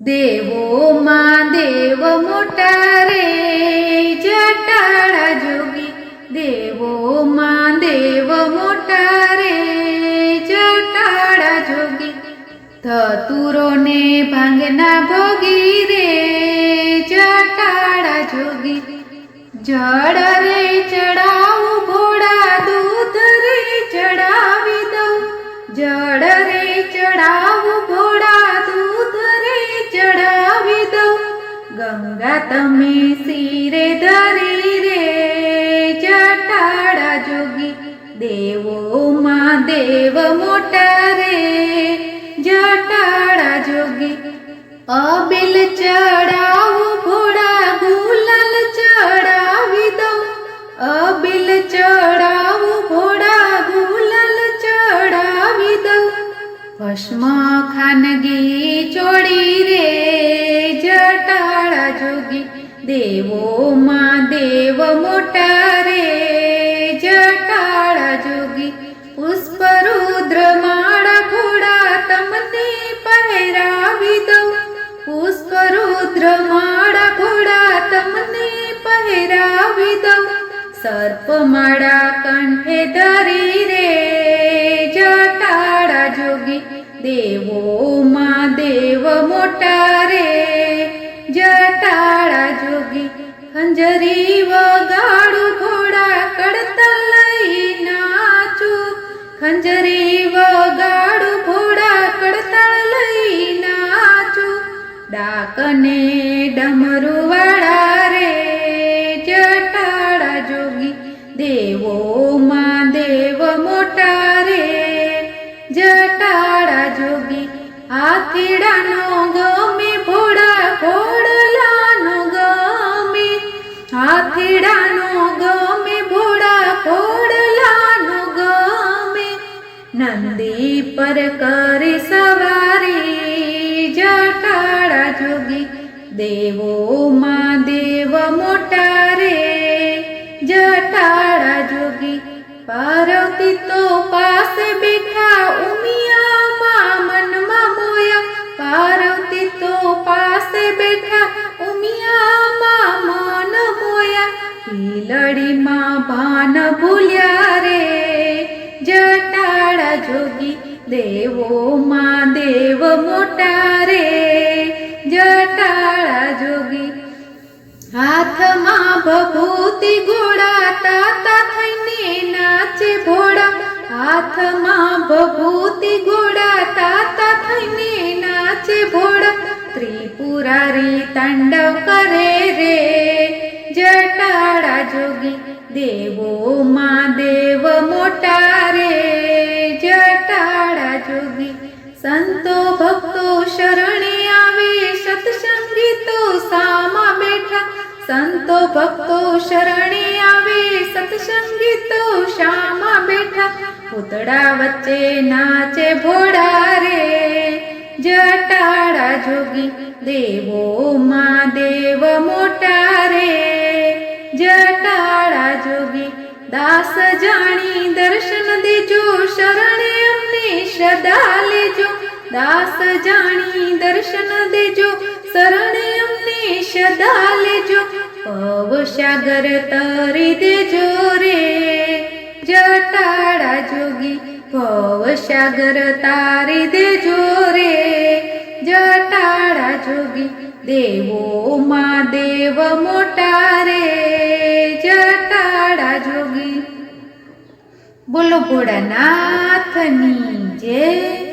દેવો માં દેવ મોટા રે, જટાળા જોગી. દેવો માં દેવ મોટા રે, જટાળા જોગી. ધતુરો ને ભાંગના ભોગી રે, જટાળા જોગી. જળ રે ચડાવું જળ રે ચડાવું ભોળા દૂધ રે ચડાવી દઉં. ગંગા તમે શિરે ધરી રે, જટાડા જોગી દેવો માં દેવ મોટા રે. જટાડા જોગી અબિલ ચડાવું ભોળા ગુલાલ ભસ્મ ખાનગી ચોડી રે, જટાળ જોગી દેવો માં દેવ મોટા રે, જટાળ જોગી પુષ્પ રુદ્ર માળા ઘોડા તમને પહેરાવી દઉં. પુષ્પ રુદ્ર માળા ઘોડા તમને પહેરાવી દઉં. સર્પ માળા કંઠે ધરી ખંજરી વગાડું ઘોડા કડતલ લઈ નાચું. ખંજરી વગાડું ઘોડા કડતલ લઈ નાચું. ડાકને ડમરું વાળા રે, જટાળા જોગી દેવો માં દેવ મોટા રે. જટાળા જોગી આ ગમે હાથીડાનો ગમે ભોળા ઘોડલાનો ગમે. નંદી પર કરે સવારી, જટાળા જોગી. દેવો માં દેવ મોટા પીલડીમાં પાન ભૂલ્યા રે. જટાળા જોગી દેવો માં દેવ મોટા રે. જટાળા જોગી હાથમાં ભભૂતિ ઘોડા તાતા થઈને નાચે ભોળા. હાથમાં ભભૂતિ ઘોડા તાતા થઈને નાચે ભોળા. ત્રિપુરારી તાંડવ કરે રે. જટાળા જોગી, દેવો માં દેવ મોટા રે. જટાળા જોગી, સંતો ભક્તો શરણે આવે, સત્સંગી તો સામા બેઠા. સંતો ભક્તો શરણે આવે, સત્સંગી તો શામા બેઠા. પૂતળા વચ્ચે નાચે ભોળા રે. જટાળા જોગી, દેવો માં દેવ દાસ જાણી દર્શન દેજો, શરણે અમને શ્રદ્ધા લેજો. દાસ જાણી દર્શન દેજો, શરણે અમને શ્રદ્ધા લેજો. પવ સાગર તરી દેજો રે. જટાળા જોગી પવ સાગર તારી દેજો રે. જટાળા જોગી દેવો માં દેવ મોટા રે. બોલો ભોળાનાથની જય.